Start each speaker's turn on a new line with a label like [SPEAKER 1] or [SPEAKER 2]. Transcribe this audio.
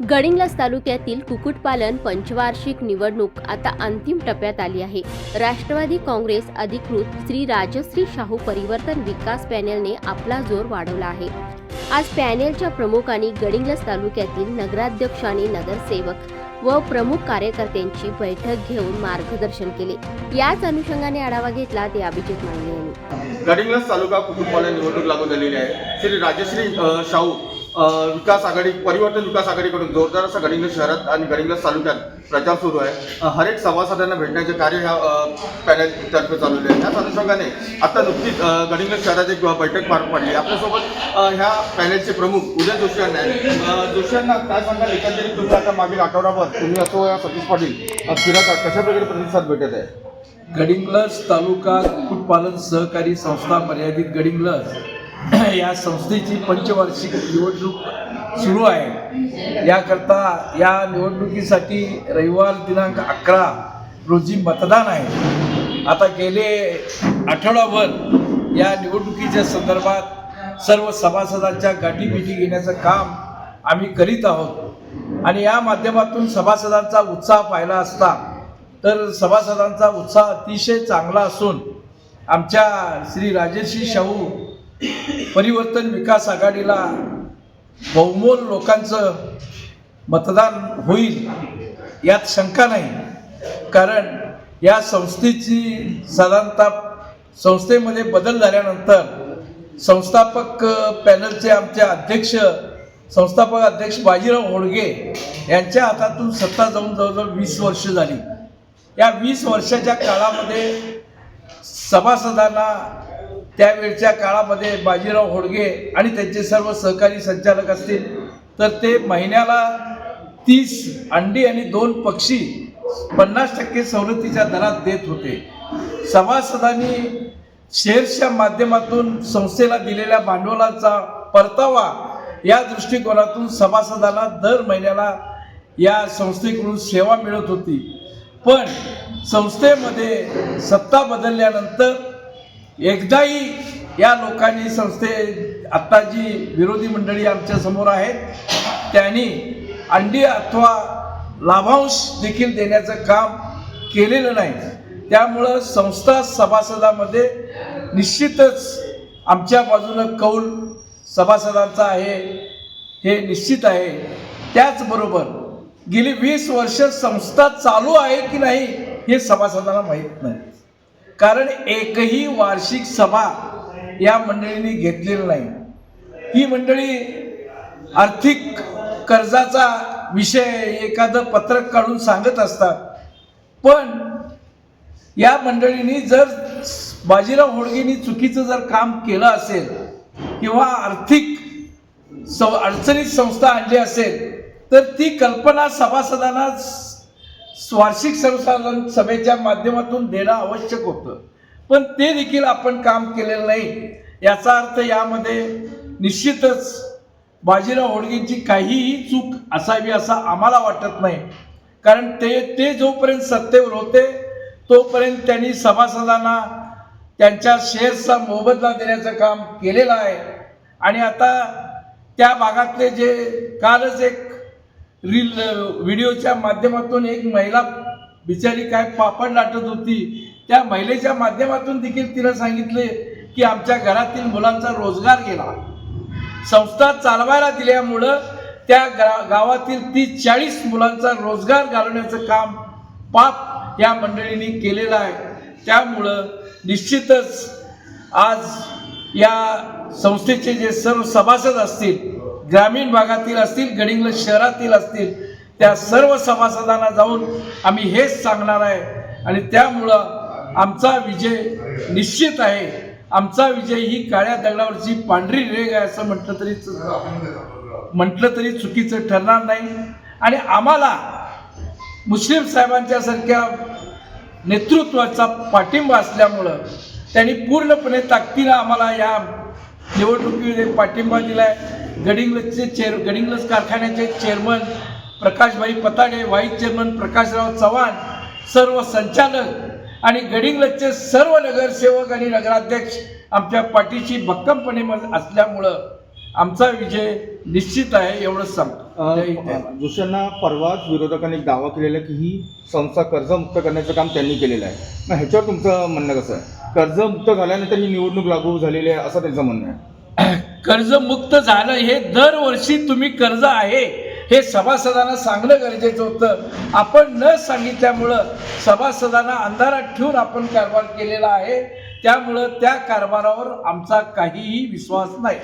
[SPEAKER 1] गडिंग्लज तालुक्यातील कुक्कुटपालन पंचवार्षिक निवडणूक आता अंतिम टप्प्यात आली आहे. राष्ट्रवादी काँग्रेस अधिकृत श्री राजश्री शाहू परिवर्तन विकास पॅनेलने आपला जोर वाढवला आहे. आज पॅनेलच्या प्रमुखांनी गडिंग्लज तालुक्यातील नगराध्यक्ष आणि नगरसेवक व प्रमुख कार्यकर्त्यांची बैठक घेऊन मार्गदर्शन केले. याच अनुषंगाने आढावा घेतला ते अभिजित मांगले यांनी.
[SPEAKER 2] गडिंग्लज तालुका कुटुंबाला निवडणूक लागू झालेली आहे. श्री राजश्री शाहू विकास आघाडी परिवर्तन विकास आघाडीकडून जोरदार असा गडिंग्लज शहरात आणि गडिंग्लज तालुक्यात प्रचार सुरू आहे. हरेक सभासदांना भेटण्याचे कार्य ह्या अ, पॅनलतर्फे चालवले आहे त्याच अनुषंगाने आता नुकतीच अ, गडिंग्लज शहरात एक बैठक पार पडली. आपल्यासोबत ह्या पॅनलचे प्रमुख उदय जोशी यांना आहे अ, जोशी यांना काय सांगाल? एकंदरीत तुम्ही आता मागील आठवडाभर तुम्ही असो या सतीश पाटील फिरत कशा प्रकारे प्रतिसाद भेटत आहे?
[SPEAKER 3] गडिंग्लज तालुका कुक्कुटपालन सहकारी संस्था मर्यादित गडिंग्लज या संस्थेची पंचवार्षिक निवडणूक सुरू आहे. याकरता या निवडणुकीसाठी रविवार दिनांक अकरा रोजी मतदान आहे. आता गेले आठवडाभर या निवडणुकीच्या संदर्भात सर्व सभासदांच्या गाठीभेटी घेण्याचं काम आम्ही करीत आहोत. आणि या माध्यमातून सभासदांचा उत्साह पाहिला असता तर सभासदांचा उत्साह अतिशय चांगला असून आमच्या श्री राजश्री शाहू परिवर्तन विकास आघाडीला बहुमोल लोकांचं मतदान होईल यात शंका नाही. कारण या संस्थेची साधारणतः संस्थेमध्ये बदल झाल्यानंतर संस्थापक पॅनलचे आमचे अध्यक्ष संस्थापक अध्यक्ष बाजीराव होडगे यांच्या हातातून सत्ता जाऊन जवळजवळ वीस वर्ष झाली. या वीस वर्षाच्या काळामध्ये सभासदांना त्यावेळच्या काळामध्ये बाजीराव होडगे आणि त्यांचे सर्व सहकारी संचालक असतील. तर ते महिन्याला तीस अंडी आणि दोन पक्षी पन्नास टक्के सवलतीच्या दरात देत होते. सभासदांनी शेअर्सच्या माध्यमातून संस्थेला दिलेल्या भांडवलाचा परतावा या दृष्टिकोनातून सभासदाला दर महिन्याला या संस्थेकडून सेवा मिळत होती. पण संस्थेमध्ये सत्ता बदलल्यानंतर एकदाही या लोकांनी संस्थे आत्ता जी विरोधी मंडळी आमच्यासमोर आहेत. त्यांनी अंडी अथवा लाभांश देखील देण्याचं काम केलेलं नाही. त्यामुळं संस्था सभासदामध्ये निश्चितच आमच्या बाजूनं कौल सभासदांचा आहे हे निश्चित आहे. त्याचबरोबर गेली वीस वर्ष संस्था चालू आहे की नाही हे सभासदांना माहीत नाही. कारण एकही वार्षिक सभा या मंडळींनी घेतलेली नाही. ही मंडळी आर्थिक कर्जाचा विषय एखादं पत्रक काढून सांगत असतात. पण या मंडळींनी जर बाजीराव होळगेंनी चुकीचं जर काम केलं असेल किंवा आर्थिक सव अडचणीत संस्था आणली असेल तर ती कल्पना सभासदांना वार्षिक संसाधन सभेच्या माध्यमातून देणं आवश्यक होतं. पण ते देखील आपण काम केलेलं नाही. याचा अर्थ यामध्ये निश्चितच बाजीराव होडगेंची काहीही चूक असावी असा आम्हाला वाटत नाही. कारण ते ते जोपर्यंत सत्तेवर होते तोपर्यंत त्यांनी सभासदांना त्यांच्या शेअर्सचा मोबदला देण्याचं काम केलेलं आहे. आणि आता त्या भागातले जे कालच एक रील व्हिडिओच्या माध्यमातून एक महिला बिचारी काय पापड लाटत होती. त्या महिलेच्या माध्यमातून देखील तिनं सांगितले की आमच्या घरातील मुलांचा रोजगार गेला. संस्था चालवायला दिल्यामुळं त्या गा गावातील तीस चाळीस मुलांचा रोजगार घालवण्याचं काम पाप या मंडळींनी केलेलं आहे. त्यामुळं निश्चितच आज या संस्थेचे जे सर्व सभासद असतील ग्रामीण भागातील असतील गडिंग्लज शहरातील असतील त्या सर्व सभासदांना जाऊन आम्ही हेच सांगणार आहे. आणि त्यामुळं आमचा विजय निश्चित आहे. आमचा विजय ही काळ्या दगडावरची पांढरी रेग आहे असं म्हटलं तरी म्हटलं तरी चुकीचं ठरणार नाही. आणि आम्हाला मुस्लिम साहेबांच्या सारख्या नेतृत्वाचा पाठिंबा असल्यामुळं त्यांनी पूर्णपणे ताकदीनं आम्हाला या निवडणुकीमध्ये पाठिंबा दिला आहे गडिंग्लजचे चेअर गडिंग्लज कारखान्याचे chairman Prakashbhai Patade vice chairman Prakashrao Chavan सर्व संचालक आणि गडिंग्लजचे सर्व नगरसेवक आणि नगराध्यक्ष आमच्या पाठीशी भक्कमपणे असल्यामुळं आमचा विजय निश्चित आहे एवढंच सांगतो.
[SPEAKER 2] जोशांना परवाच विरोधकांनी एक दावा केलेला की ही संस्था कर्जमुक्त करण्याचं काम त्यांनी केलेलं आहे. मग ह्याच्यावर तुमचं म्हणणं कसं आहे? कर्जमुक्त झाल्यानंतर ही निवडणूक लागू झालेली आहे असं त्यांचं म्हणणं आहे.
[SPEAKER 3] कर्जमुक्त झालं हे दरवर्षी तुम्ही कर्ज आहे. हे सभासदांना सांगणं गरजेचं होतं. आपण न सांगितल्यामुळं सभासदांना अंधारात ठेवून आपण कारभार केलेला आहे. त्यामुळं त्या कारभारावर आमचा काहीही विश्वास नाही.